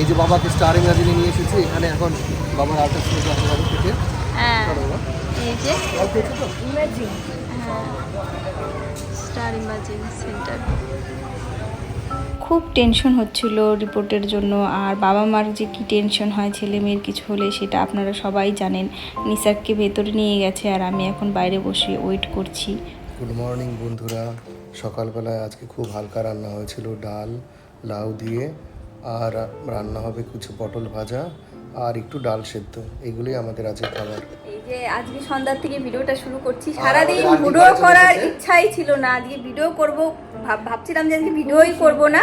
এই যে বাবাকে স্টার ইমাজিনে নিয়ে এসেছি এখানে এখন বাবার আল্ট্রাসাউন্ড হবে থেকে হ্যাঁ। এই যে? অল্প স্টার সেন্টার। খুব টেনশন হচ্ছিল রিপোর্টের জন্য আর বাবা মার যে কি টেনশন হয় ছেলে মেয়ের কিছু হলে সেটা আপনারা সবাই জানেন। নিসারকে ভেতরে নিয়ে গেছে আর আমি এখন বাইরে বসে ওয়েট করছি। গুড মর্নিং বন্ধুরা। সকালবেলায় আজকে খুব হালকা রান্না হয়েছিল ডাল লাউ দিয়ে। আর রান্না হবে কিছু পটল ভাজা আর একটু ডাল সেদ্ধ। এগুলোই আমাদের আজকে খাবার। এই যে আজকে সন্ধ্যার থেকে ভিডিওটা শুরু করছি সারাদিন ভিডিও করার ইচ্ছাই ছিল না। আজকে ভিডিও করব ভাবছিলাম যে আজকে ভিডিওই করব না।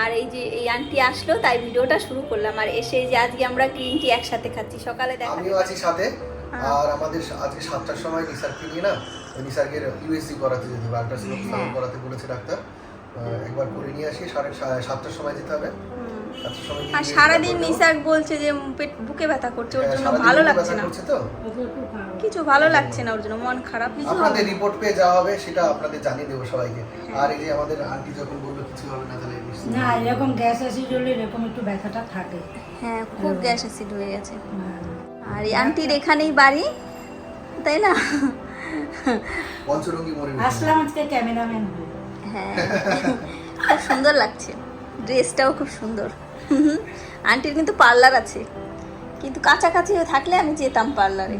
আর এই যে এই আন্টি আসলো তাই ভিডিওটা শুরু করলাম। আর এসে যে আজকে আমরা গ্রিন টি একসাথে খাচ্ছি। সকালে দেখা আমিও আছি সাথে। আর আমাদের আজকে সাতটার সময় নিসারকে নিয়ে না নিসারকে ইউএসসি করাতে যেতে হবে। আল্ট্রাসাউন্ড করাতে বলেছে ডাক্তার। একবার করে নিয়ে আসি সাড়ে সাতটার সময় যেতে হবে। আর সারাদিন নিসার বলছে যে পেট বুকে ব্যথা করছে ওর হ্যাঁ, জন্য ভালো লাগছে না। তো? কিছু ভালো লাগছে না ওর জন্য মন খারাপ কিছু আপনাদের রিপোর্ট পেয়ে যাওয়া হবে সেটা আপনাদের জানিয়ে দেবো সবাইকে। আর এই যে আমাদের আন্টি যখন বলল কিছু হবে না তাহলে না এরকম গ্যাস অ্যাসিড হলে এরকম একটু ব্যথাটা থাকে। হ্যাঁ খুব গ্যাস অ্যাসিড হয়ে গেছে। হ্যাঁ। আর এই আন্টির এখানেই বাড়ি তাই না? পঞ্চরঙ্গী মরে আসলাম আজকে ক্যামেরাম্যান হয়ে হ্যাঁ। খুব সুন্দর লাগছে। ড্রেসটাও খুব সুন্দর। আন্টির কিন্তু পার্লার আছে। কিন্তু কাছাকাছি থাকলে আমি যেতাম পার্লারে।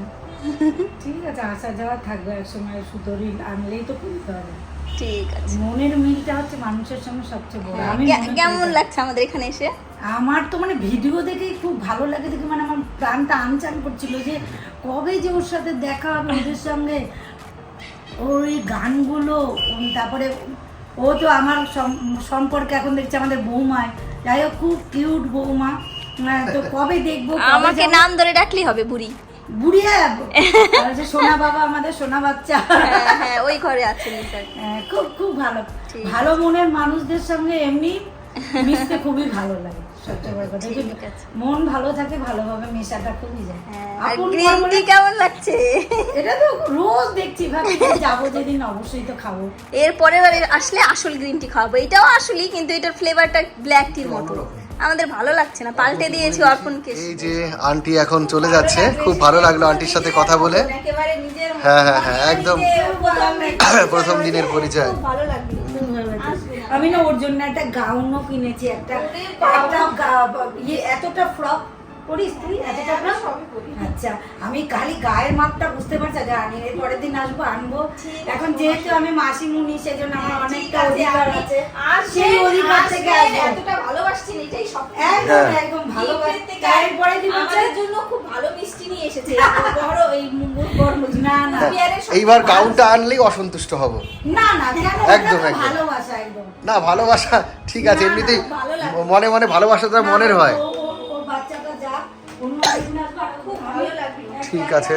ঠিক আছে আসা যাওয়া থাকবে এক সময় সুতরি আনলেই তো করতে হবে। ঠিক আছে। মনের মিলটা হচ্ছে মানুষের সঙ্গে সবচেয়ে বড়। আমি কেমন লাগছে আমাদের এখানে এসে? আমার তো মানে ভিডিও দেখে খুব ভালো লাগে দেখে মানে আমার প্রাণটা আনচান করছিল যে কবে যে ওর সাথে দেখা হবে ওদের সঙ্গে ওই গানগুলো তারপরে ও তো আমার সম- সম্পর্কে এখন দেখছে আমাদের বৌমায় যাই হোক খুব কিউট বৌমা। হ্যাঁ, তো কবে দেখব আমাকে নাম ধরে ডাকলেই হবে বুড়ি। আর যে সোনা বাবা আমাদের সোনা বাচ্চা। হ্যাঁ হ্যাঁ ওই ঘরে আছে হ্যাঁ, খুব খুব ভালো। ভালো মনের মানুষদের সঙ্গে এমনি মিশতে খুবই ভালো লাগে। মন ভালো থাকে ভালোভাবে মেশাটা খুবই যায়। হ্যাঁ, আর আপন গ্রিন টি কেমন লাগছে? এটা তো রোজ দেখছি ভাবি যাব যেদিন অবশ্যই তো খাব। এর আসলে আসল গ্রিন টি খাওয়াবো। এটাও আসলই কিন্তু এটার ফ্লেভারটা ব্ল্যাক টির মতো। আমাদের ভালো লাগছে না পাল্টে দিয়েছি অর্পণকে এই যে আন্টি এখন চলে যাচ্ছে। খুব ভালো লাগল আন্টির সাথে কথা বলে। হ্যাঁ হ্যাঁ হ্যাঁ একদম। প্রথম দিনের পরিচয়। ভালো লাগল। আমি না ওর জন্য একটা গাউনও কিনেছি একটা ইয়ে এতটা ফ্রক পরিস তুই? এতটা আচ্ছা আমি খালি গায়ের মাপটা বুঝতে পারছি আনি এর পরের দিন আসব আনব। এখন যেহেতু আমি মাসিমুনি সেজন্য আমার অনেকটা অধিকার আছে। আর সেই অধিকার থেকে আসব। এতটা ভালোবাসছেন এটাই সব। একদম হ্যাঁ। একদম ভালো ভালোবাসি গায়ের পরের দিন আমাদের জন্য খুব ভালো মিষ্টি নিয়ে এসেছে। বড় এই না না। এইবার গাউনটা আনলেই অসন্তুষ্ট হব। না না কেন? একদম, একদম। ভালোবাসা একদম। না ভালোবাসা ঠিক আছে এমনিতেই। মনে মনে ভালোবাসাটা মনের হয় ও- ও- ওর বাচ্চাটা যাক, অন্য একদিন আসবে, আর খুব ভালো লাগবে। ঠিক আছে।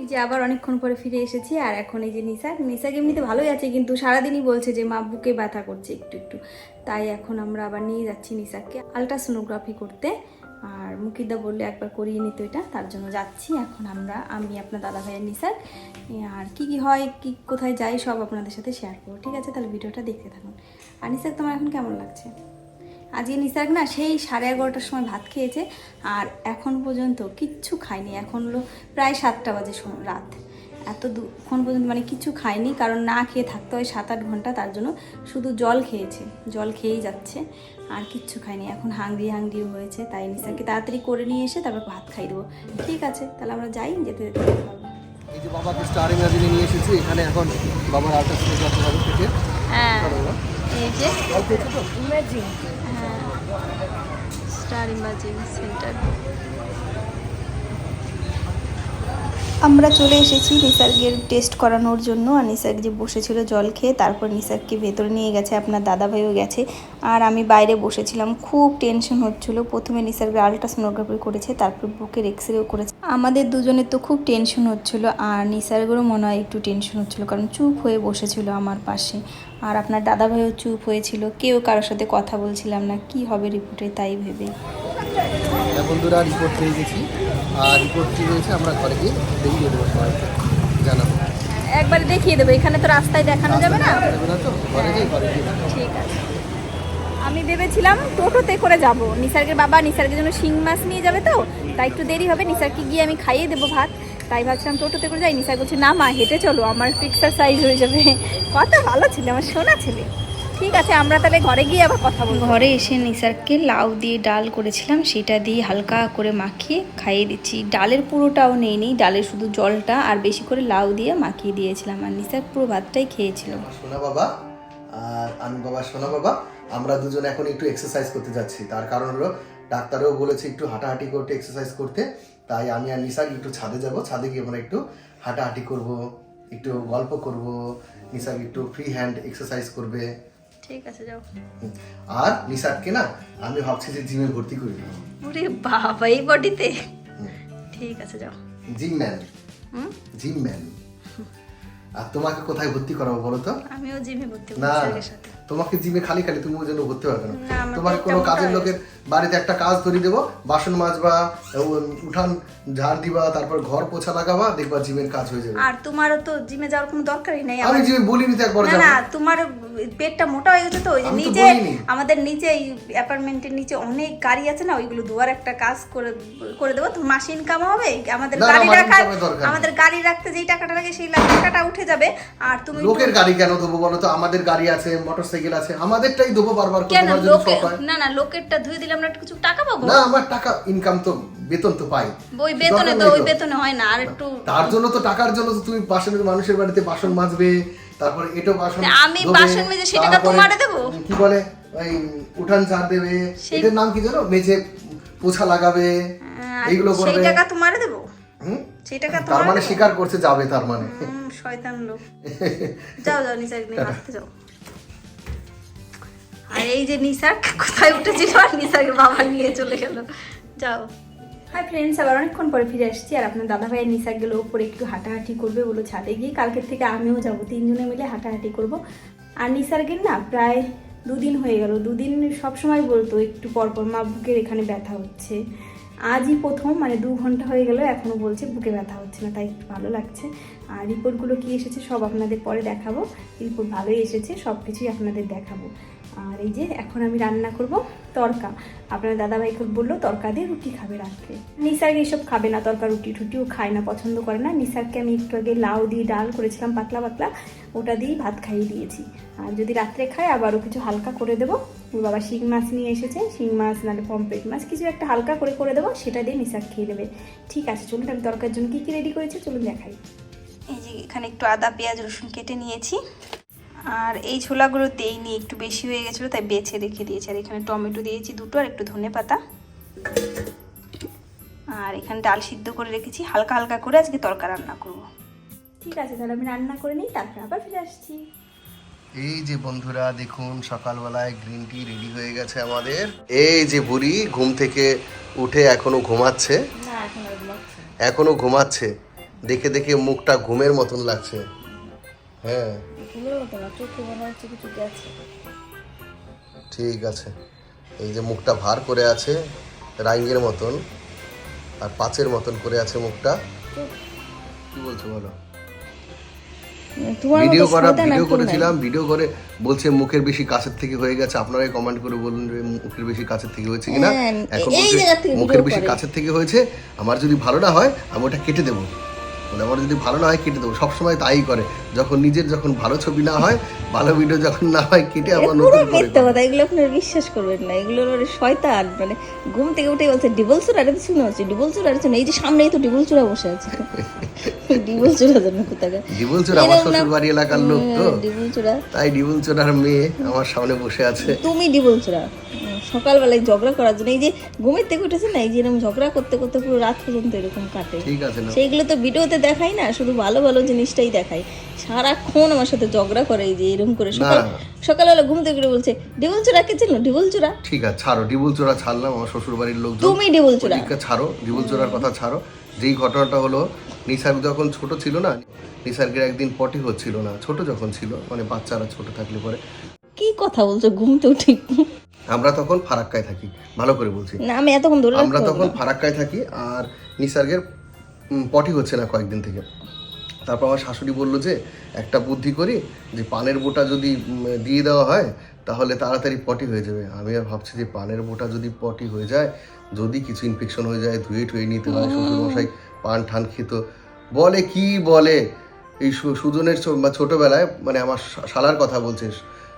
এই যে আবার অনেকক্ষণ পরে ফিরে এসেছি, আর এখন এই যে নিসা নিসাক এমনিতে ভালোই আছে, কিন্তু সারাদিনই বলছে যে মা বুকে ব্যথা করছে একটু একটু। তাই এখন আমরা আবার নিয়ে যাচ্ছি নিসাককে আলট্রাসোনোগ্রাফি করতে। আর মুকিদা বললে একবার করিয়ে নিত এটা, তার জন্য যাচ্ছি। এখন আমরা, আমি আপনার দাদা ভাইয়ের নিসাক আর কি কি হয়, কি কোথায় যাই সব আপনাদের সাথে শেয়ার করব, ঠিক আছে? তাহলে ভিডিওটা দেখতে থাকুন। আর নিসাক তোমার এখন কেমন লাগছে? আজকে নিসাক না সেই সাড়ে এগারোটার সময় ভাত খেয়েছে আর এখন পর্যন্ত কিচ্ছু খায়নি। এখন হলো প্রায় সাতটা বাজে রাত। এত দুক্ষণ পর্যন্ত মানে কিছু খায়নি কারণ না খেয়ে থাকতে হয় সাত আট ঘণ্টা তার জন্য শুধু জল খেয়েছে। জল খেয়েই যাচ্ছে আর কিচ্ছু খায়নি। এখন হাংরি হাংরি হয়েছে তাই নিসাকে তাড়াতাড়ি করে নিয়ে এসে তারপর ভাত খাই দেবো। ঠিক আছে তাহলে আমরা যাই যেতে যেতে হবে। এই যে বাবাকে স্টার ইমাজিনে নিয়ে এসেছি এখানে এখন বাবার আল্ট্রাসাউন্ড হবে থেকে হ্যাঁ এই যে অল্প তো? Star imaging centre. আমরা চলে এসেছি নিসার্গের টেস্ট করানোর জন্য। আর নিসার্গ যে বসেছিল জল খেয়ে, তারপর নিসার্গকে ভেতরে নিয়ে গেছে, আপনার দাদা ভাইও গেছে। আর আমি বাইরে বসেছিলাম, খুব টেনশন হচ্ছিল। প্রথমে নিসার্গের আলট্রাসোনোগ্রাফি করেছে, তারপর বুকের এক্স রেও করেছে। আমাদের দুজনের তো খুব টেনশন হচ্ছিল, আর নিসার্গেরও মনে হয় একটু টেনশন হচ্ছিল, কারণ চুপ হয়ে বসেছিল আমার পাশে। আর আপনার দাদা ভাইও চুপ হয়েছিল, কেউ কারোর সাথে কথা বলছিলাম না, কি হবে রিপোর্টে তাই ভেবে। হ্যাঁ বন্ধুরা রিপোর্ট গেছি। আর রিপোর্ট কি হয়েছে আমরা ঘরে গিয়ে দেখিয়ে দেবো সবাইকে জানাব। একবারে দেখিয়ে দেবো এখানে তো রাস্তায় দেখানো যাবে না। ঠিক আছে। আমি ভেবেছিলাম টোটোতে করে যাব। নিসার্গের বাবা নিসার্গের জন্য শিং মাছ নিয়ে যাবে তো তাই একটু দেরি হবে নিসারকে গিয়ে আমি খাইয়ে দেবো ভাত। তাই ভাবছিলাম টোটোতে করে যাই নিসার বলছে না মা হেঁটে চলো আমার একটু এক্সারসাইজ হয়ে যাবে। কত ভালো ছেলে আমার শোনা ছেলে। ঠিক আছে আমরা তাহলে ঘরে গিয়ে আবার কথা বলব। ঘরে এসে নিসারকে লাউ দিয়ে ডাল করেছিলাম সেটা দিয়ে হালকা করে মাখিয়ে খাইয়ে দিচ্ছি। ডালের পুরোটাও নেই নেই ডালের শুধু জলটা আর বেশি করে লাউ দিয়ে মাখিয়ে দিয়েছিলাম। আর নিসার পুরো ভাতটাই খেয়েছিল। সোনা বাবা। আর আমি বাবা সোনা বাবা। আমরা দুজন এখন একটু এক্সারসাইজ করতে যাচ্ছি। তার কারণ হলো ডাক্তারও বলেছে একটু হাঁটাহাঁটি করতে এক্সারসাইজ করতে। তাই আমি আর নিসার একটু ছাদে যাব। ছাদে গিয়ে আমরা একটু হাঁটাহাঁটি করব একটু গল্প করব। নিসার একটু ফ্রি হ্যান্ড এক্সারসাইজ করবে। ঠিক আছে যাও। আর নিসারকে না আমি ভাবছি যে জিমে ভর্তি করে দেব ওরে বাবা এই বডিতে? ঠিক আছে যাও। Gym man. হুম? Gym man. আর তোমাকে কোথায় ভর্তি করাবো বলো তো? আমিও জিমে ভর্তি করব না সাথে। তোমাকে জিমে খালি খালি তুমি জন্য ভর্তি পারবে না। তোমাকে কোনো কাজের লোকের বাড়িতে একটা কাজ ধরিয়ে দেবো বাসন মাজবা উঠান ঝাড় দিবা তারপর ঘর পোছা লাগাবা দেখবা জিমের কাজ হয়ে যাবে। আর তোমারও তো জিমে যাওয়ার কোনো দরকারই নেই আমি জিমে বলিনি তো একবার না না তোমার পেটটা মোটা হয়ে গেছে তো ওই যে নিচে আমাদের নিচে এই অ্যাপার্টমেন্টের নিচে অনেক গাড়ি আছে না ওইগুলো দুয়ার একটা কাজ করে করে দেবো তো মাসে ইনকাম হবে আমাদের গাড়ি নেই। আমাদের গাড়ি রাখতে যেই টাকাটা লাগে সেই টাকাটা উঠে যাবে আর তুমি লোকের গাড়ি কেন দেবো বলো তো? আমাদের গাড়ি আছে মোটরসাইকেল আছে আমাদেরটাই দেবো বারবার করে কেন? তোমার যদি শখ হয় না না লোকেরটা দিলে আমরা কিছু টাকা পাবো? না আমার টাকা ইনকাম তো বেতন তো পাই। ওই বেতনে তো ওই বেতনে হয় না আর একটু তার জন্য তো টাকার জন্য তো তুমি বাসনের মানুষের বাড়িতে বাসন মাজবে তারপরে এটো বাসন আমি বাসন মেজে সেই টাকা তোমারে দেবো? কি বলে ওই উঠান ঝাড় দেবে এটার নাম কি জানো মেঝে পোছা লাগাবে এইগুলো সেই টাকা তোমারে দেবো? সেই টাকা তার তোমার মানে স্বীকার করছে যাবে তার মানে। শয়তান লোক। যাও যাও হাঁটতে যাও। আর এই যে নিসার, কোথায় উঠেছিল? আর নিসারকে বাবা নিয়ে চলে গেল। যাও। হাই ফ্রেন্ডস আবার অনেকক্ষণ পরে ফিরে আসছি আর আপনার দাদা ভাইয়ের নিসার গেলো উপরে একটু হাঁটাহাঁটি করবে বলো ছাদে গিয়ে। কালকের থেকে আমিও যাব, তিনজনে মিলে হাঁটাহাঁটি করব। আর নিসার্গের না প্রায় দুদিন হয়ে গেল। দুদিন সবসময় বলতো, একটু পরপর মা বুকের এখানে ব্যথা হচ্ছে। আজই প্রথম মানে দু ঘণ্টা হয়ে গেল, এখনও বলছে বুকে ব্যথা হচ্ছে না, তাই একটু ভালো লাগছে। আর রিপোর্টগুলো কি এসেছে সব আপনাদের পরে দেখাবো। রিপোর্ট ভালোই এসেছে সব কিছুই আপনাদের দেখাবো। আর এই যে এখন আমি রান্না করব তরকা। আপনার দাদাভাই খুব বলল, তরকা দিয়ে রুটি খাবে রাত্রে। নিসার এসব খাবে না, তরকা রুটি টুটিও খায় না, পছন্দ করে না। নিসারকে আমি একটু আগে লাউ দিয়ে ডাল করেছিলাম, পাতলা পাতলা, ওটা দিয়েই ভাত খাইয়ে দিয়েছি। আর যদি রাত্রে খায় আবারও কিছু হালকা করে দেবো। ওর বাবা শিং মাছ নিয়ে এসেছে, শিং মাছ নাহলে পম্পলেট মাছ, কিছু একটা হালকা করে করে দেবো, সেটা দিয়ে নিসার খেয়ে নেবে। ঠিক আছে, চলুন, আমি তরকার জন্য কী কী রেডি করেছি, চলুন দেখাই। এই যে এখানে একটু আদা, পেঁয়াজ, রসুন কেটে নিয়েছি। আর এই ছোলাগুলো দেইনি একটু বেশি হয়ে গেছিল তাই বেছে রেখে দিয়েছি। আর এখানে টমেটো দিয়েছি দুটো আর একটু ধনে পাতা। আর এখানে ডাল সিদ্ধ করে রেখেছি হালকা হালকা করে আজকে তরকা রান্না করব। ঠিক আছে তাহলে আমি রান্না করে নিই তারপরে আবার ফিরে আসছি। এই যে বন্ধুরা দেখুন সকালবেলায় গ্রিন টি রেডি হয়ে গেছে আমাদের। এই যে বুড়ি ঘুম থেকে উঠে এখনও ঘুমাচ্ছে। এখনও ঘুমাচ্ছে। দেখে দেখে মুখটা ঘুমের মতন লাগছে। হ্যাঁ। ঠিক আছে। এই যে মুখটা ভার করে আছে রাইঙ্গের মতন আর পাঁচের মতন করে আছে মুখটা। কি বলছো বলো? ভিডিও করা ভিডিও করেছিলাম ভিডিও করে বলছে মুখের বেশি কাছের থেকে হয়ে গেছে আপনারাই কমেন্ট করে বলুন যে মুখের বেশি কাছের থেকে হয়েছে কিনা। এখন মুখের বেশি কাছের থেকে হয়েছে আমার যদি ভালো না হয় আমি ওটা কেটে দেবো। মানে আমার যদি ভালো না হয় কেটে দেবো। সবসময় তাই করে। যখন নিজের যখন ভালো ছবি না হয় ভালো ভিডিও যখন না হয় কেটে আবার পুরো মিথ্যা কথা এগুলো আপনার বিশ্বাস করবেন না। এগুলো মানে শয়তান মানে ঘুম থেকে উঠে বলছে ডিবল চূড়া এটা তো শুনে হচ্ছে ডিবল চূড়া শুনে এই যে সামনেই তো ডিবল চূড়া বসে আছে। ডিবল চূড়া জন্য কোথাকার? ডিবুল চোর আমার শ্বশুর বাড়ি এলাকার লোক তো। ডিবল চূড়া তাই ডিবুল মেয়ে আমার সামনে বসে আছে। তুমি ডিবল চূড়া সকালবেলায় ঝগড়া করার জন্য এই যে ঘুমের থেকে উঠেছে না এই যে এরকম ঝগড়া করতে করতে পুরো রাত পর্যন্ত এরকম কাটে। ঠিক আছে সেইগুলো তো ভিডিওতে দেখাই না শুধু ভালো ভালো জিনিসটাই দেখাই। সারাক্ষণ আমার সাথে ঝগড়া করে এই যে এরকম করে। সকাল সকালবেলা ঘুম থেকে বলছে ডিবল চূড়া কে ছিল ডিবল চূড়া ঠিক আছে ছাড়ো ডিবুল চোরা ছাড়লাম আমার শ্বশুর বাড়ির লোকজন। তুমি ডিবল ওদিকটা ছাড়ো ডিবুল চোরার কথা ছাড়ো। যেই ঘটনাটা হলো নিসার যখন ছোট ছিল না নিসার্গের একদিন পটি হচ্ছিল না ছোট যখন ছিল মানে বাচ্চারা ছোট থাকলে পরে। কি কথা বলছো ঘুমতে ঠিক আমরা তখন ফারাক্কায় থাকি ভালো করে বলছি। না আমি এতক্ষণ ধরে আমরা তখন ফারাক্কায় থাকি আর নিসার্গের পটি হচ্ছে না কয়েকদিন থেকে। তারপর আমার শাশুড়ি বলল যে একটা বুদ্ধি করি যে পানের বোটা যদি দিয়ে দেওয়া হয় তাহলে তাড়াতাড়ি পটি হয়ে যাবে। আমি আর ভাবছি যে পানের বোটা যদি পটি হয়ে যায় যদি কিছু ইনফেকশন হয়ে যায় ধুয়ে টুয়ে নিতে হয় শ্বশুরমশাই পান ঠান খেত। বলে কি বলে? এই সুজনের ছোটবেলায় মানে আমার শালার কথা বলছে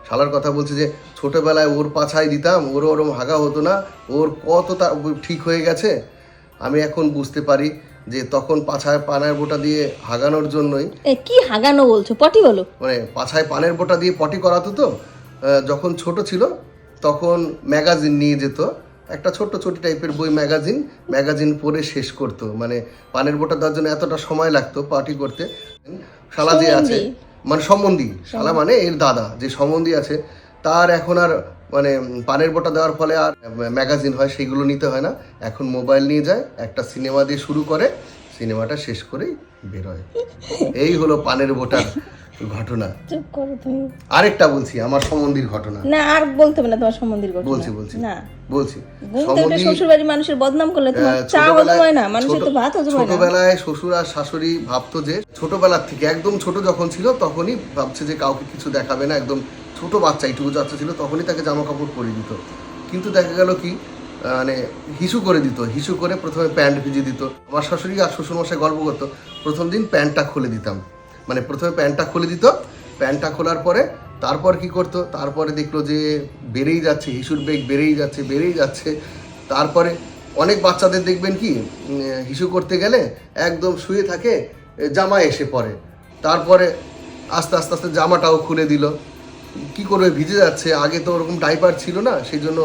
শালার কথা বলছে যে ছোটোবেলায় ওর পাছায় দিতাম ওর ওরম হাগা হতো না ওর কত তা ঠিক হয়ে গেছে? আমি এখন বুঝতে পারি যে তখন পাছায় পানের বোটা দিয়ে হাগানোর জন্যই কি হাগানো বলছো? পটি বলো। মানে পাছায় পানের বোটা দিয়ে পটি করাতো তো যখন ছোট ছিল তখন ম্যাগাজিন নিয়ে যেত। একটা ছোট্ট ছোট টাইপের বই ম্যাগাজিন ম্যাগাজিন পড়ে শেষ করতো। মানে পানের বোটা দেওয়ার জন্য এতটা সময় লাগতো পার্টি করতে। শালা যে আছে মানে সম্বন্ধী শালা মানে এর দাদা যে সম্বন্ধী আছে তার এখন আর মানে পানের বোটা দেওয়ার ফলে আর ম্যাগাজিন হয় সেইগুলো নিতে হয় না। এখন মোবাইল নিয়ে যায় একটা সিনেমা দিয়ে শুরু করে সিনেমাটা শেষ করেই বেরোয় এই হলো পানের বোটার ঘটনা। চুপ করো তুমি। আরেকটা বলছি আমার সম্বন্ধীর ঘটনা। না আর বলতে হবে না তোমার সম্বন্ধের কথা বলছি বলছি। না। বলছি। সম্বন্ধী শ্বশুর বাড়ির মানুষের বদনাম করলে তোমার চা হজম হয় না মানুষের তো ভাত হজম হয় না। ছোটবেলায় শ্বশুর আর শাশুড়ি ভাবতো যে ছোটবেলার থেকে একদম ছোট যখন ছিল তখনই ভাবছে যে কাউকে কিছু দেখাবে না একদম ছোট বাচ্চা এইটুকু বাচ্চা ছিল, তখনই তাকে জামা কাপড় পরিয়ে দিত। কিন্তু দেখা গেল কি মানে হিসু করে দিত, হিসু করে প্রথমে প্যান্ট ভিজিয়ে দিত। আমার শাশুড়ি আর শ্বশুরমশাই গল্প করতো, প্রথম দিন প্যান্টটা খুলে দিতাম। মানে প্রথমে প্যান্টটা খুলে দিত, প্যান্টটা খোলার পরে তারপর কি করতো, তারপরে দেখল যে বেড়েই যাচ্ছে, হিসুর বেগ বেড়েই যাচ্ছে বেড়েই যাচ্ছে। তারপরে অনেক বাচ্চাদের দেখবেন কি হিসু করতে গেলে একদম শুয়ে থাকে জামা এসে পড়ে। তারপরে আস্তে আস্তে আস্তে জামাটাও খুলে দিল। কি করবে ভিজে যাচ্ছে? আগে তো ওরকম ডাইপার ছিল না সেই জন্য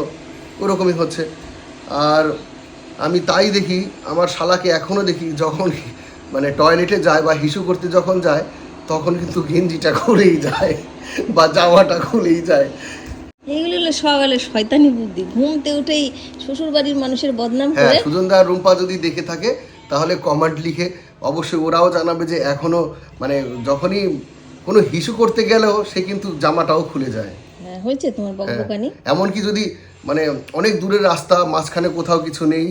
ওরকমই হচ্ছে। আর আমি তাই দেখি আমার শালাকে এখনও দেখি যখন মানে টয়লেটে যায় বা হিসু করতে যখন যায় তখন কিন্তু গেঞ্জিটা খুলেই যায় বা জামাটা খুলেই যায়। এইগুলো হলো সকালে শয়তানি বুদ্ধি। ঘুমতে উঠেই শ্বশুর বাড়ির মানুষের বদনাম হ্যাঁ করে সুজনদা রুম্পা যদি দেখে থাকে তাহলে কমেন্ট লিখে অবশ্যই ওরাও জানাবে যে এখনও মানে যখনই কোনো হিসু করতে গেলেও সে কিন্তু জামাটাও খুলে যায়। হ্যাঁ, হয়েছে তোমার বকবকানি? এমনকি যদি মানে অনেক দূরের রাস্তা মাঝখানে কোথাও কিছু নেই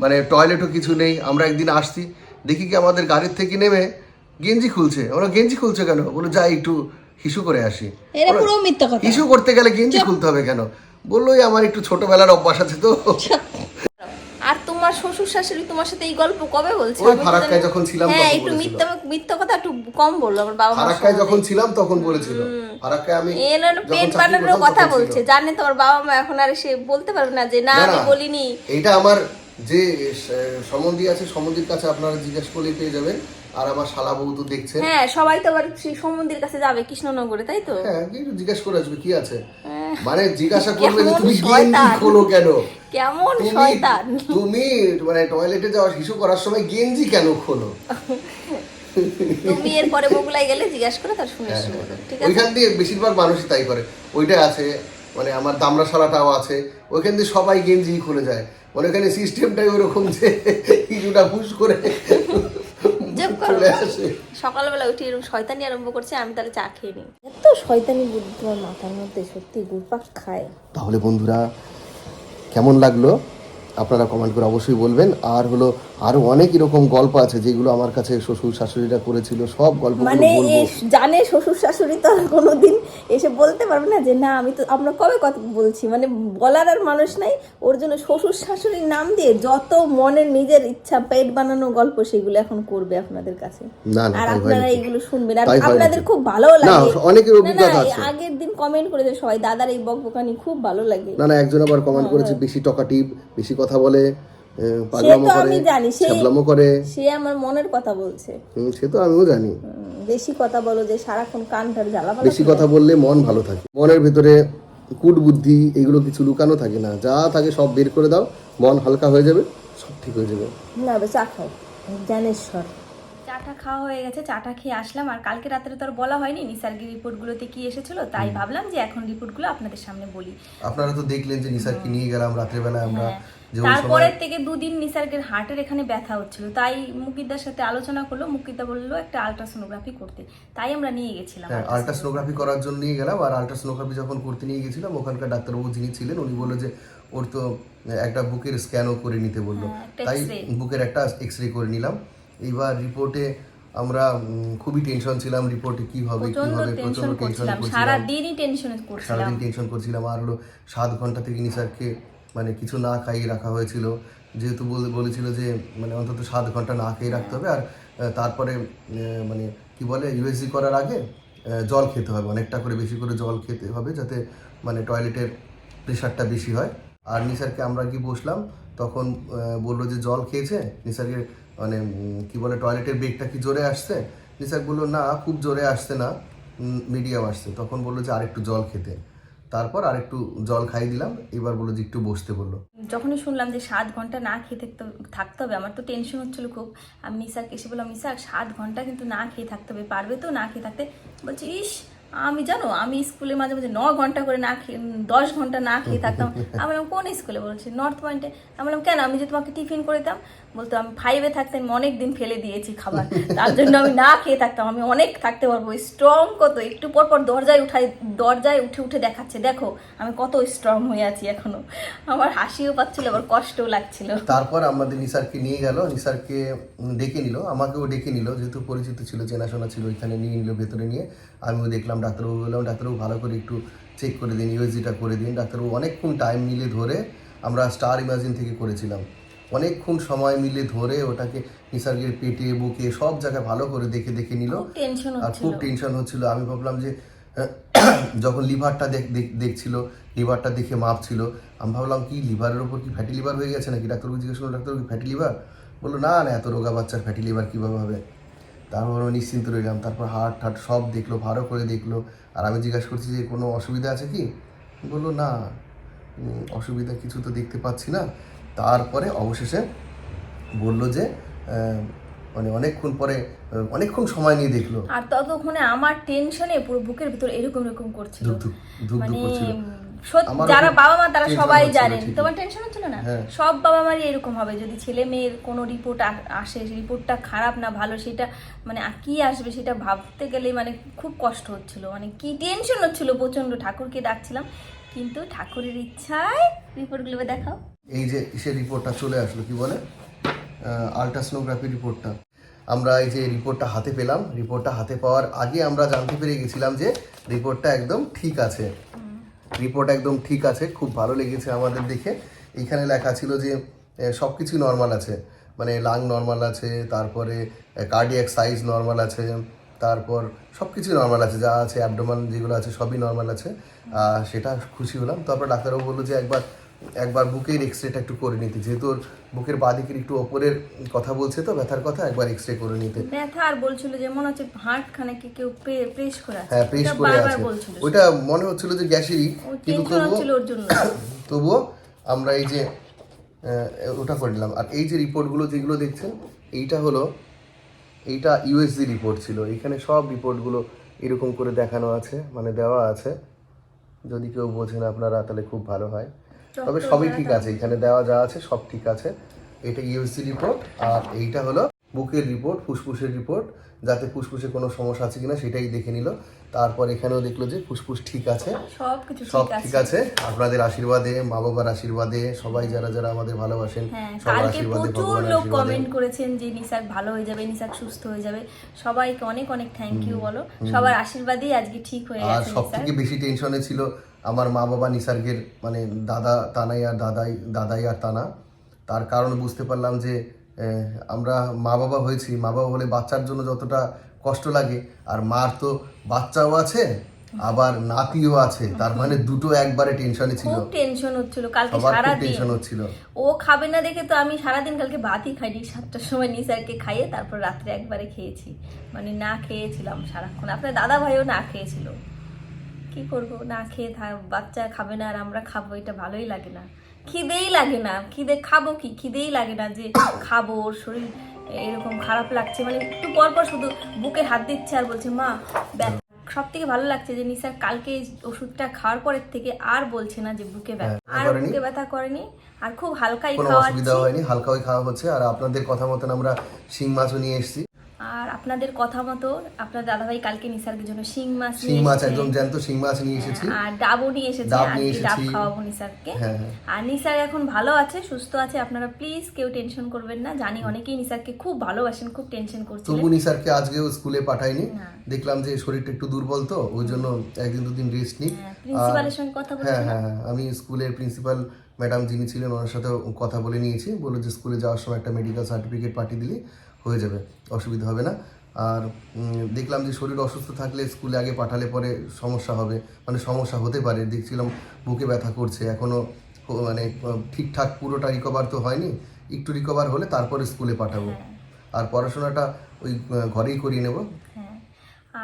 মানে টয়লেটও কিছু নেই আমরা একদিন আসছি দেখি কি আমাদের গাড়ির থেকে নেমে গেঞ্জি খুলছে। আমরা গেঞ্জি খুলছে কেন? বলো যাই একটু হিসু করে আসি। পুরো মিথ্যা কথা। হিসু করতে গেলে গেঞ্জি খুলতে হবে কেন? বলল আমার একটু ছোটবেলার অভ্যাস আছে তো। তোমার শ্বশুর শাশুড়ি তোমার সাথে এই গল্প কবে বলছে? ওই ফারাক্কায় যখন ছিলাম হ্যাঁ একটু মিথ্যা মিথ্যা কথা একটু কম বলল আমার বাবা ফারাক্কায় যখন ছিলাম তখন বলেছিল। ফারাক্কায় আমি না পেট বানানোর কথা বলছে। জানে তোমার বাবা মা এখন আর সে বলতে পারবে না যে না আমি বলিনি। এটা আমার যে সমন্ধি সম্বন্ধী আছে সম্বন্ধীর কাছে আপনারা জিজ্ঞেস করে পেয়ে যাবেন। আর আমার শালা বউ তো দেখছেন হ্যাঁ সবাই তো আবার সেই সম্বন্ধীর কাছে যাবে কৃষ্ণনগরে তাই তো? হ্যাঁ একটু জিজ্ঞেস করে আসবে কি আছে? মানে জিজ্ঞাসা করবে যে তুমি গেঞ্জি খোলো কেন? কেমন শয়তান? তুমি মানে টয়লেটে যাওয়ার শিশু করার সময় গেঞ্জি কেন খোলো? তুমি এর বগুলাই গেলে জিজ্ঞাসা করে তার শুনে হ্যাঁ, হ্যাঁ। ঠিক আছে? ওইখান দিয়ে বেশিরভাগ মানুষই তাই করে। ওইটা আছে মানে আমার দামড়াশালাটাও আছে। ওইখান দিয়ে সবাই গেঞ্জি খুলে যায়। মানে ওখানে সিস্টেমটাই ওরকম যে কিছুটা চুপ করো। চলে আসে। সকালবেলা উঠে এরকম শয়তানি আরম্ভ করছে আমি তাহলে চা খেয়ে নিই। এত শয়তানি বুদ্ধি তোমার মাথার মধ্যে সত্যি গুড়পাক খায়। তাহলে বন্ধুরা কেমন লাগল? আপনারা কমেন্ট করে অবশ্যই বলবেন। আর হলো আরও অনেক এরকম গল্প আছে যেগুলো আমার কাছে শ্বশুর শাশুড়িরা করেছিল সব গল্পগুলো মানে জানে শ্বশুর শাশুড়ি তো কোনোদিন এসে বলতে পারবে না যে না আমি তো আমরা কবে কথা বলছি? মানে বলার আর মানুষ নাই। ওর জন্য শ্বশুর শাশুড়ির নাম দিয়ে যত মনের নিজের ইচ্ছা পেট বানানো গল্প সেগুলো এখন করবে আপনাদের কাছে। না না আর আপনারা এগুলো শুনবেন। আর আপনাদের খুব ভালো লাগে। অনেকের অভিজ্ঞতা আছে। আগের দিন কমেন্ট করেছে সবাই দাদার এই বকবকানি খুব ভালো লাগে। না না একজন আবার কমেন্ট করেছে বেশি টকাটিভ বেশি কথা বলে। পাগলামো তো করে ছ্যাবলামো করে। সে আমার মনের কথা বলছে। হুম, সে তো আমিও জানি। বেশি কথা বলো যে সারাক্ষণ কানটার জ্বালা বেশি কথা বললে মন ভালো থাকে। মনের ভেতরে কুট বুদ্ধি এগুলো কিছু লুকানো থাকে না। যা থাকে সব বের করে দাও মন হালকা হয়ে যাবে সব ঠিক হয়ে যাবে। না বে চা খাও। জ্ঞানেশ্বর। চাটা খাওয়া হয়ে গেছে চাটা খেয়ে আসলাম। আর কালকে রাত্রে তো আর বলা হয়নি নিসার্গের রিপোর্টগুলোতে কি এসেছিল? তাই ভাবলাম যে এখন রিপোর্টগুলো আপনাদের সামনে বলি। আপনারা তো দেখলেন যে নিসারকে নিয়ে গেলাম রাত্রেবেলা আমরা যে ওই সময় তারপরের থেকে দুদিন নিসার্গের হার্টের এখানে ব্যথা হচ্ছিল। তাই মুকিদার সাথে আলোচনা করল মুকিদা বলল একটা আলট্রাসোনোগ্রাফি করতে। তাই আমরা নিয়ে গেছিলাম হ্যাঁ আলট্রাসোনোগ্রাফি করার জন্য নিয়ে গেলাম আর আলট্রাসোনোগ্রাফি যখন করতে নিয়ে গেছিলাম ওখানকার ডাক্তারবাবু যিনি ছিলেন উনি বলল যে ওর তো একটা বুকের স্ক্যানও করে নিতে বলল। হ্যাঁ, তাই বুকের একটা এক্স রে করে নিলাম। এইবার রিপোর্টে আমরা খুবই টেনশন ছিলাম রিপোর্টে কি হবে কি হবে টেনশন প্রচণ্ড টেনশন করছিলাম। করছিলাম। সারাদিনই টেনশন করছিলাম। সারাদিন টেনশন করছিলাম আর হলো সাত ঘণ্টা থেকে নিসারকে মানে কিছু না খাইয়ে রাখা হয়েছিল। যেহেতু বলে বলেছিল যে মানে অন্তত সাত ঘণ্টা না খেয়ে রাখতে হবে। আর তারপরে মানে কি বলে ইউএসজি করার আগে জল খেতে হবে। অনেকটা করে বেশি করে জল খেতে হবে যাতে মানে টয়লেটের প্রেশারটা বেশি হয়। আর নিসারকে আমরা কি বসলাম। তখন বলল যে জল খেয়েছে? নিসারকে মানে কি বলে, টয়লেটের বেগটা কি জোরে আসছে? নিসার বলল, না, খুব জোরে আসছে না। মিডিয়াম আসছে। তখন বলল যে আরেকটু জল খেতে। তারপর আরেকটু জল খাইয়ে দিলাম, এবার বলল যে একটু বসতে বলল। যখনই শুনলাম যে সাত ঘণ্টা না খেয়ে থাকতে থাকতে হবে, আমার তো টেনশন হচ্ছিল খুব। আমি মিসাকে এসে বললাম মিসা সাত ঘণ্টা কিন্তু না খেয়ে থাকতে হবে, পারবে তো না খেয়ে থাকতে? বলছে, ইস, আমি জানো, আমি স্কুলে মাঝে মাঝে ন ঘণ্টা করে না খেয়ে, দশ ঘণ্টা না খেয়ে থাকতাম। আমি বললাম, কোন স্কুলে? বলছি নর্থ পয়েন্টে আমি বললাম, কেন? আমি যে তোমাকে টিফিন করে দিতাম বলতো আমি ফাইভে থাকতে আমি অনেক দিন ফেলে দিয়েছি খাবার। তার জন্য আমি না খেয়ে থাকতাম, আমি অনেক থাকতে পারব। স্ট্রং কত? একটু পর পর দরজায় উঠাই, দরজায় উঠে উঠে দেখাচ্ছে, দেখো, আমি কত স্ট্রং হয়ে আছি এখনও। আমার হাসিও পাচ্ছিল, আবার কষ্টও লাগছিল। তারপর আমাদের নিসারকে নিয়ে গেল। নিসারকে ডেকে নিল। আমাকেও ডেকে নিল, যেহেতু পরিচিত ছিল, চেনাশোনা ছিল, ওইখানে নিয়ে নিল, ভেতরে নিয়ে। আমিও দেখলাম, ডাক্তারবাবু বললাম, ডাক্তারবাবু, ভালো করে একটু চেক করে দিন ইউএসজিটা করে দিন। ডাক্তারবাবু অনেকক্ষণ টাইম মিলে ধরে আমরা স্টার ইমাজিন থেকে করেছিলাম। অনেকক্ষণ সময় মিলে ধরে ওটাকে নিসার্গের পেটে বুকে সব জায়গায় ভালো করে দেখে দেখে নিল। আর খুব টেনশন হচ্ছিল। আমি ভাবলাম যে যখন লিভারটা দেখ দেখ- দেখছিল লিভারটা দেখে মাপছিল আমি ভাবলাম কি লিভারের ওপর কি ফ্যাটি লিভার হয়ে গেছে নাকি? ডাক্তারবাবু জিজ্ঞেস করল ডাক্তারবাবু কি ফ্যাটি লিভার বলল না না এত রোগা বাচ্চার ফ্যাটি লিভার কীভাবে হবে? তারপর আমি নিশ্চিন্ত রইলাম। তারপর হার্ট ঠাট সব দেখল ভালো করে দেখল। আর আমি জিজ্ঞাসা করছি যে কোনো অসুবিধা আছে কি? বলল না অসুবিধা কিছু তো দেখতে পাচ্ছি না। তারপরে অবশেষে বলল যে মানে অনেকক্ষণ পরে অনেকক্ষণ সময় নিয়ে দেখল। আর ততক্ষণে আমার টেনশনে পুরো বুকের ভিতর এরকম এরকম করছিল। মানে যারা বাবা মা তারা সবাই জানেন। তোমার টেনশন হচ্ছিল না? হ্যাঁ। সব বাবা মারই এরকম হবে। যদি ছেলে মেয়ের কোনো রিপোর্ট আসে রিপোর্টটা খারাপ না ভালো সেটা মানে কি আসবে সেটা ভাবতে গেলে মানে খুব কষ্ট হচ্ছিল। মানে কি টেনশন হচ্ছিল প্রচণ্ড ঠাকুরকে ডাকছিলাম কিন্তু ঠাকুরের ইচ্ছায় রিপোর্টগুলো দেখাও। এই যে সে রিপোর্টটা চলে আসলো কি বলে? আলট্রাসোনোগ্রাফি রিপোর্টটা আমরা এই যে রিপোর্টটা হাতে পেলাম রিপোর্টটা হাতে পাওয়ার আগে আমরা জানতে পেরে গেছিলাম যে রিপোর্টটা একদম ঠিক আছে। রিপোর্ট একদম ঠিক আছে খুব ভালো লেগেছে আমাদের দেখে। এইখানে লেখা ছিল যে সব কিছুই নর্মাল আছে। মানে লাং নর্মাল আছে তারপরে কার্ডিয়াক সাইজ নর্মাল আছে। তারপর সব কিছুই নর্মাল আছে যা আছে অ্যাবডোমান যেগুলো আছে সবই নর্মাল আছে। সেটা খুশি হলাম। তারপর ডাক্তারবাবু বলল যে একবার একবার বুকের এক্স রেটা একটু করে নিতে। যেহেতু ওর বুকের বাদিকের একটু ওপরের কথা বলছে তো ব্যথার কথা একবার এক্স রে করে নিতে। ব্যথা আর বলছিল যে মনে হচ্ছে হার্ট খানাকে কেউ প্রেস করে আছে। হ্যাঁ প্রেস করে আছে। ওইটা মনে হচ্ছিল যে গ্যাসেরই কিন্তু তবুও তবুও আমরা এই যে ওটা করে নিলাম। আর এই যে রিপোর্টগুলো যেগুলো দেখছেন এইটা হলো এইটা ইউএসজি রিপোর্ট ছিল। এখানে সব রিপোর্টগুলো এরকম করে দেখানো আছে মানে দেওয়া আছে। যদি কেউ বোঝেন আপনারা তাহলে খুব ভালো হয়। তবে সবই ঠিক আছে এখানে দেওয়া যা আছে সব ঠিক আছে। এটা ইউএসজি রিপোর্ট আর এইটা হলো বুকের রিপোর্ট ফুসফুসের রিপোর্ট যাতে ফুসফুসে কোনো সমস্যা আছে কিনা সেটাই দেখে নিল। তারপর এখানেও দেখল যে ফুসফুস ঠিক আছে। সব ঠিক আছে। আপনাদের আশীর্বাদে মা বাবার আশীর্বাদে সবাই যারা যারা আমাদের ভালোবাসেন হ্যাঁ সবার আশীর্বাদে প্রচুর লোক কমেন্ট করেছেন যে নিসাক ভালো হয়ে যাবে নিসাক সুস্থ হয়ে যাবে। সবাইকে অনেক অনেক থ্যাংক ইউ বলো। সবার আশীর্বাদেই আজকে ঠিক হয়ে আর গেছে সব নিসাক থেকে বেশি টেনশনে ছিল আমার মা বাবা নিসার্গের মানে দাদা তানাই আর দাদাই দাদাই আর তানা। তার কারণ বুঝতে পারলাম যে আমরা মা বাবা হয়েছি। মা বাবা হলে বাচ্চার জন্য যতটা কষ্ট লাগে আর মার তো বাচ্চাও আছে আবার নাতিও আছে। তার মানে দুটো একবারে টেনশনে ছিল। খুব টেনশন হচ্ছিল। কালকে সারা দিন টেনশন হচ্ছিল। ও খাবে না দেখে তো আমি সারাদিন কালকে ভাতই খাইনি। সাতটার সময় নিসারকে খাইয়ে তারপর রাত্রে একবারে খেয়েছি। মানে না খেয়েছিলাম সারাক্ষণ। আপনার দাদা ভাইও না খেয়েছিল। কি করব? না খেয়ে বাচ্চা খাবে না আর আমরা খাব এটা ভালোই লাগে না। খিদেই লাগে না। খিদে খাব কি? খিদেই লাগে না যে খাব ওর শরীর এরকম খারাপ লাগছে। মানে একটু পর পর শুধু বুকে হাত দিচ্ছে আর বলছে মা সব থেকে ভালো লাগছে যে নিসার কালকে ওষুধটা খাওয়ার পরের থেকে আর বলছে না যে বুকে ব্যথা। হ্যাঁ, আর বুকে ব্যথা করেনি আর খুব হালকাই অসুবিধা হয়নি হালকা হয়ে খাওয়া হচ্ছে। আর আপনাদের কথা মতন আমরা শিং মাছও নিয়ে এসেছি। আপনাদের কথা মতো আপনার দাদাভাই কালকে নিসার্গের জন্য শিং মাছ শিং মাছ। একদম জ্যান্ত শিং মাছ নিয়ে এসেছি। আর ডাবও নিয়ে এসেছে ডাব নিয়ে ডাব খাওয়াবো নিসারকে হ্যাঁ, হ্যাঁ। আর নিসার এখন ভালো আছে সুস্থ আছে আপনারা প্লিজ কেউ টেনশন করবেন না। জানি অনেকেই নিসারকে খুব ভালোবাসেন খুব টেনশন করছিলেন। তবু নিসারকে আজকেও স্কুলে পাঠাইনি। দেখলাম যে শরীরটা একটু দুর্বল তো ওই জন্য একদিন দুদিন রেস্ট নিই হ্যাঁ, প্রিন্সিপালের সঙ্গে কথা হ্যাঁ বলছিলাম। হ্যাঁ হ্যাঁ আমি স্কুলের প্রিন্সিপাল ম্যাডাম যিনি ছিলেন ওনার সাথে কথা বলে নিয়েছি। বলল যে স্কুলে যাওয়ার সময় একটা মেডিকেল সার্টিফিকেট পাঠিয়ে দিলে। হয়ে যাবে অসুবিধা হবে না। আর দেখলাম যে শরীর অসুস্থ থাকলে স্কুলে আগে পাঠালে পরে সমস্যা হবে মানে সমস্যা হতে পারে। দেখছিলাম বুকে ব্যথা করছে এখনও মানে ঠিকঠাক পুরোটা রিকভার তো হয়নি একটু রিকভার হলে তারপরে স্কুলে পাঠাবো। আর পড়াশোনাটা ওই ঘরেই করিয়ে নেব। হ্যাঁ।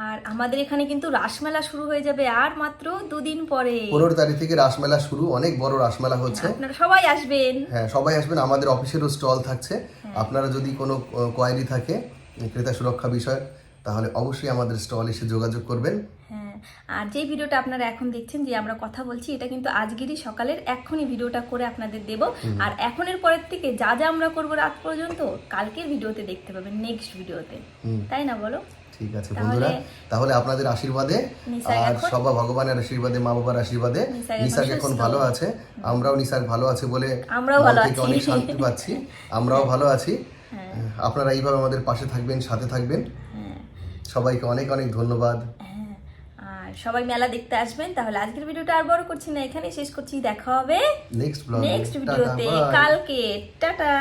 আর আমাদের এখানে কিন্তু রাসমেলা শুরু হয়ে যাবে আর মাত্র দুদিন পরে। পনেরো তারিখ থেকে রাসমেলা শুরু অনেক বড় রাসমেলা হচ্ছে। আপনারা সবাই আসবেন। হ্যাঁ সবাই আসবেন আমাদের অফিসেরও স্টল থাকছে। আপনারা যদি কোনো কোয়ারি থাকে ক্রেতা সুরক্ষা বিষয় তাহলে অবশ্যই আমাদের স্টল এসে যোগাযোগ করবেন। হ্যাঁ আর যে ভিডিওটা আপনারা এখন দেখছেন যে আমরা কথা বলছি এটা কিন্তু আজকেরই সকালের এখনই ভিডিওটা করে আপনাদের দেব। আর এখনের পরের থেকে যা যা আমরা করব রাত পর্যন্ত কালকের ভিডিওতে দেখতে পাবেন নেক্সট ভিডিওতে। তাই না বলো? ঠিক আছে বন্ধুরা। তাহলে আপনাদের আশীর্বাদে আর সবা ভগবানের আশীর্বাদে মা বাবার আশীর্বাদে নিসার এখন। ভালো আছে। আমরাও নিসার ভালো আছে বলে আমরাও ভালো আছি। অনেক শান্তি পাচ্ছি। আমরাও ভালো আছি। হ্যাঁ। আপনারা এইভাবে আমাদের পাশে থাকবেন সাথে থাকবেন। হ্যাঁ। সবাইকে অনেক অনেক ধন্যবাদ। হ্যাঁ। সবাই মেলা দেখতে আসবেন। তাহলে আজকের ভিডিওটা আর বড় করছি না এখানে শেষ করছি। দেখা হবে নেক্সট ব্লগ নেক্সট ভিডিওতে। কালকে। টাটা।